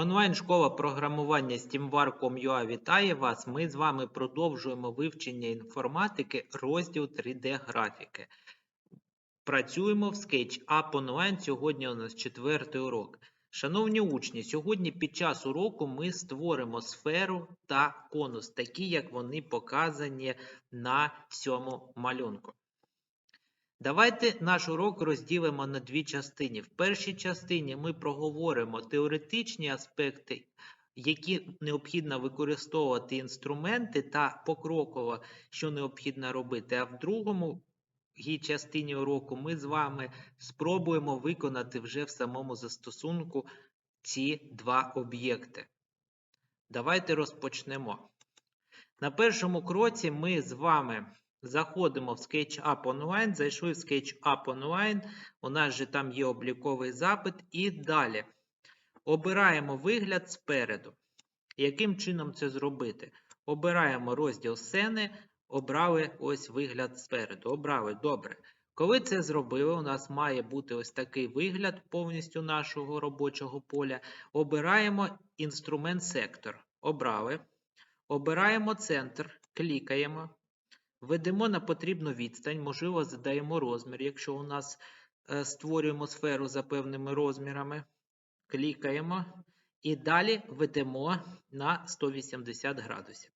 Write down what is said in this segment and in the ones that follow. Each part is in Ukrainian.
Онлайн-школа програмування SteamWar.com.ua вітає вас. Ми з вами продовжуємо вивчення інформатики, розділ 3D-графіки. Працюємо в SketchUp Online. Сьогодні у нас четвертий урок. Шановні учні, сьогодні під час уроку ми створимо сферу та конус, такі як вони показані на цьому малюнку. Давайте наш урок розділимо на дві частини. В першій частині ми проговоримо теоретичні аспекти, які необхідно використовувати інструменти та покроково, що необхідно робити. А в другому частині уроку ми з вами спробуємо виконати вже в самому застосунку ці два об'єкти. Давайте розпочнемо. На першому кроці ми з вами заходимо в SketchUp Online, зайшли в SketchUp Online, у нас же там є обліковий запит, і далі обираємо вигляд спереду. Яким чином це зробити? Обираємо розділ сцени, обрали ось вигляд спереду. Обрали, добре. Коли це зробили, у нас має бути ось такий вигляд повністю нашого робочого поля. Обираємо інструмент сектор. Обрали. Обираємо центр, клікаємо. Ведемо на потрібну відстань, можливо, задаємо розмір, якщо у нас е, створюємо сферу за певними розмірами. Клікаємо і далі ведемо на 180 градусів.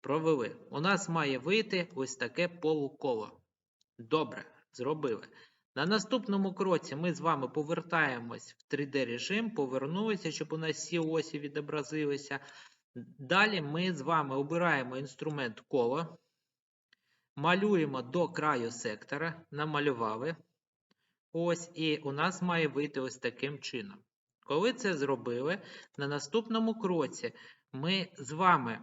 Провели. У нас має вийти ось таке полуколо. Добре, зробили. На наступному кроці ми з вами повертаємось в 3D режим, повернулися, щоб у нас всі осі відобразилися. Далі ми з вами обираємо інструмент коло. Малюємо до краю сектора, намалювали. Ось, і у нас має вийти ось таким чином. Коли це зробили, на наступному кроці ми з вами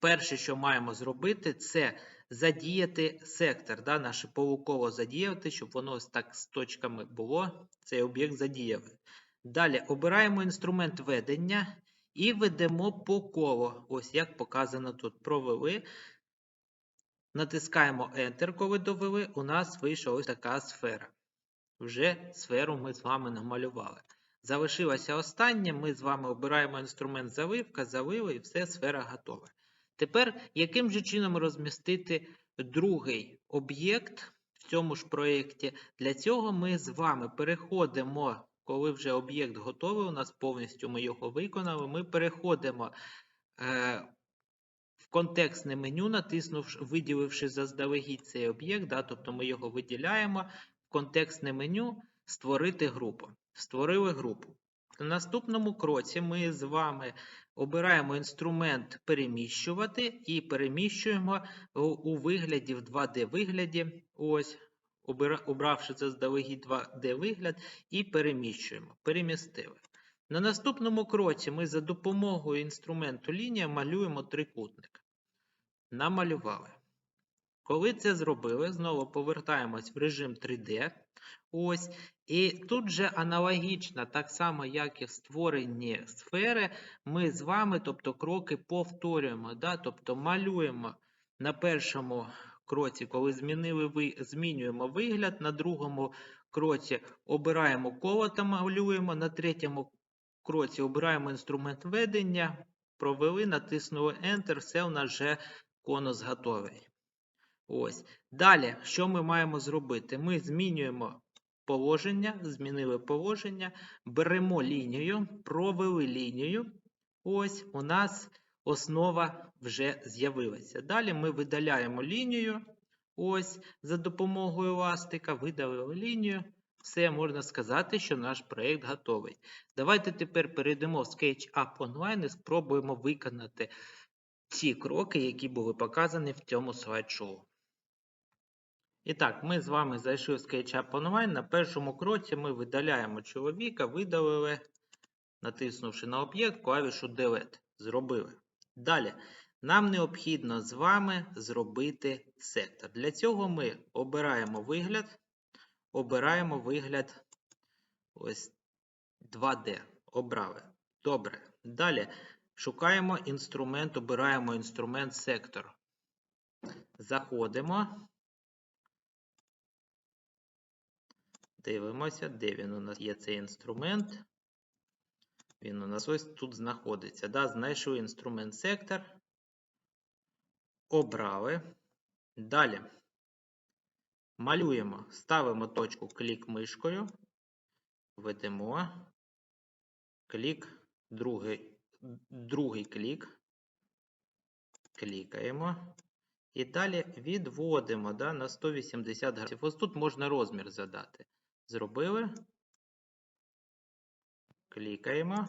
перше, що маємо зробити, це задіяти сектор, да, наше полуколо задіяти, щоб воно ось так з точками було, цей об'єкт задіяли. Далі обираємо інструмент ведення і ведемо по колу. Ось як показано тут. Провели. Натискаємо Enter, коли довели, у нас вийшла ось така сфера. Вже сферу ми з вами намалювали. Залишилося останнє, ми з вами обираємо інструмент завивка, завили і все, сфера готова. Тепер, яким же чином розмістити другий об'єкт в цьому ж проєкті? Для цього ми з вами переходимо, коли вже об'єкт готовий, у нас повністю ми його виконали, ми переходимо. В контекстне меню, натиснувши, виділивши заздалегідь цей об'єкт, да, тобто ми його виділяємо, в контекстне меню створити групу. Створили групу. На наступному кроці ми з вами обираємо інструмент переміщувати і переміщуємо у вигляді в 2D-вигляді. Ось, обравши заздалегідь 2D-вигляд, і переміщуємо. Перемістили. На наступному кроці ми за допомогою інструменту лінія малюємо трикутник. Намалювали. Коли це зробили, знову повертаємось в режим 3D. Ось. І тут же аналогічно, так само, як і в створенні сфери, ми з вами, тобто кроки повторюємо. Да? Тобто малюємо на першому кроці, коли змінили, змінюємо вигляд, на другому кроці обираємо коло та малюємо, на третьому кроці обираємо інструмент ведення, провели, натиснули Enter, все у нас вже конус готовий. Ось. Далі, що ми маємо зробити? Ми змінюємо положення, змінили положення, беремо лінію, провели лінію. Ось у нас основа вже з'явилася. Далі ми видаляємо лінію. Ось, за допомогою еластика, видалили лінію. Все, можна сказати, що наш проєкт готовий. Давайте тепер перейдемо в SketchUp Online і спробуємо виконати ці кроки, які були показані в цьому слайд-шоу. І так, ми з вами зайшли в SketchUp Online. На першому кроці ми видаляємо чоловіка, видалили, натиснувши на об'єкт, клавішу Delete. Зробили. Далі. Нам необхідно з вами зробити сектор. Для цього ми обираємо вигляд обираємо вигляд ось 2D. Обрали. Добре. Далі шукаємо інструмент, обираємо інструмент сектор. Заходимо. Дивимося, де він у нас є цей інструмент. Він у нас ось тут знаходиться. Да? Знайшли інструмент сектор. Обрали. Далі. Малюємо, ставимо точку клік мишкою. Ведемо. Клік, другий, другий клік. Клікаємо. І далі відводимо да, на 180 градусів. Ось тут можна розмір задати. Зробили. Клікаємо.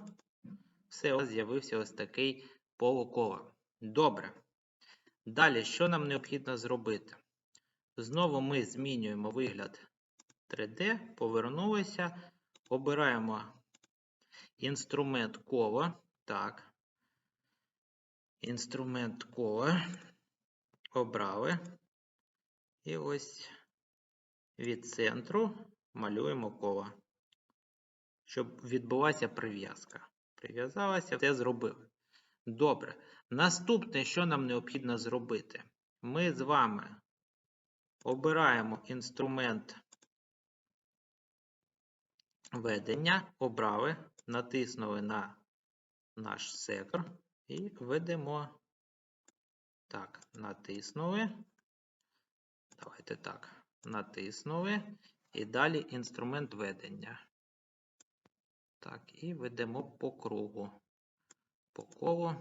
Все, ось з'явився ось такий полуколо. Добре. Далі, що нам необхідно зробити? Знову ми змінюємо вигляд 3D, повернулися, обираємо інструмент коло. Так. Інструмент коло. Обрали. І ось від центру малюємо коло, щоб відбулася прив'язка. Прив'язалася, все зробили. Добре. Наступне, що нам необхідно зробити? Ми з вами обираємо інструмент ведення, обрали, натиснули на наш сектор і ведемо. Так, натиснули. Давайте так, натиснули. І далі інструмент ведення. Так, і ведемо по кругу. По колу.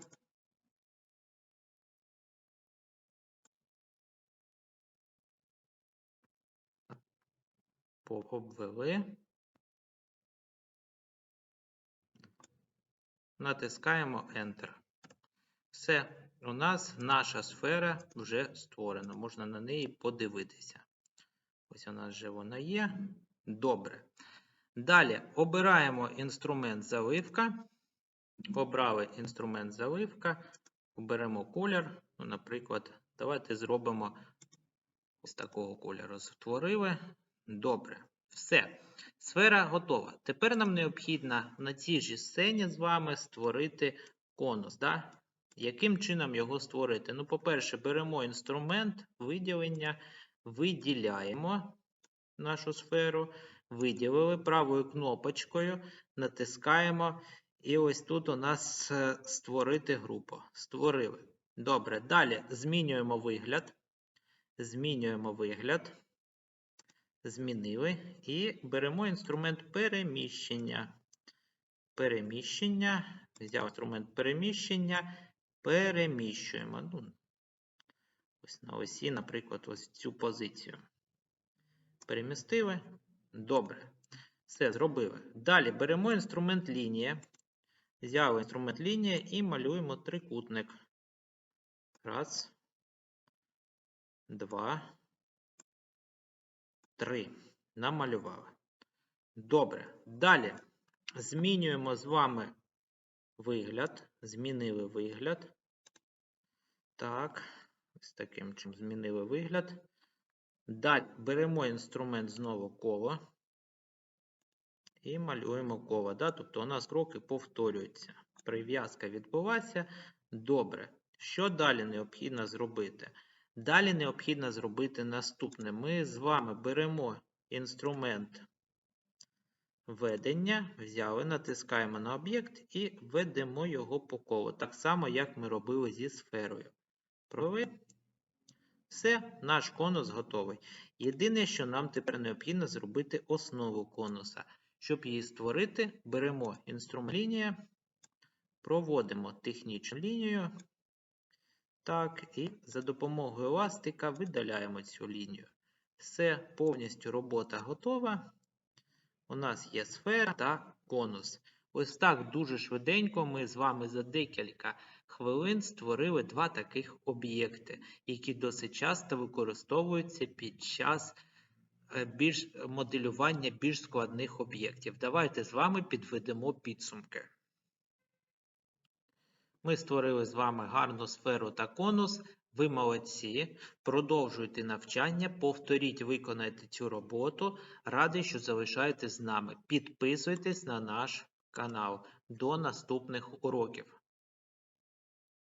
Обвели. Натискаємо Enter. Все, у нас наша сфера вже створена. Можна на неї подивитися. Ось у нас вже вона є. Добре. Далі обираємо інструмент заливка. Обрали інструмент заливка. Оберемо колір. Ну, Наприклад, давайте зробимо ось такого кольору. Створили. Добре. Все. Сфера готова. Тепер нам необхідно на цій ж сцені з вами створити конус. Да? Яким чином його створити? Ну, по-перше, беремо інструмент виділення, виділяємо нашу сферу, виділили правою кнопочкою, натискаємо. І ось тут у нас е, створити групу. Створили. Добре. Далі змінюємо вигляд. Змінюємо вигляд. Змінили. І беремо інструмент переміщення. Переміщення. Взяв інструмент переміщення. Переміщуємо. Ну, ось на осі, наприклад, ось цю позицію. Перемістили. Добре. Все, зробили. Далі беремо інструмент лінія. Взяли інструмент лінія і малюємо трикутник. Раз. Два. Три. Намалювали. Добре. Далі змінюємо з вами вигляд. Змінили вигляд. Так. Ось таким чим змінили вигляд. Далі беремо інструмент знову коло. І малюємо коло. Да? Тобто у нас кроки повторюються. Прив'язка відбулася. Добре. Що далі необхідно зробити? Далі необхідно зробити наступне. Ми з вами беремо інструмент ведення, взяли, натискаємо на об'єкт і ведемо його по колу. Так само, як ми робили зі сферою. Провели. Все, наш конус готовий. Єдине, що нам тепер необхідно зробити основу конуса. Щоб її створити, беремо інструмент лінія, проводимо технічну лінію. Так, і за допомогою еластика видаляємо цю лінію. Все, повністю робота готова. У нас є сфера та конус. Ось так дуже швиденько ми з вами за декілька хвилин створили два таких об'єкти, які досить часто використовуються під час е, більш моделювання більш складних об'єктів. Давайте з вами підведемо підсумки. Ми створили з вами гарну сферу та конус. Ви молодці. Продовжуйте навчання, повторіть, виконайте цю роботу. Радий, що залишаєтесь з нами. Підписуйтесь на наш канал. До наступних уроків.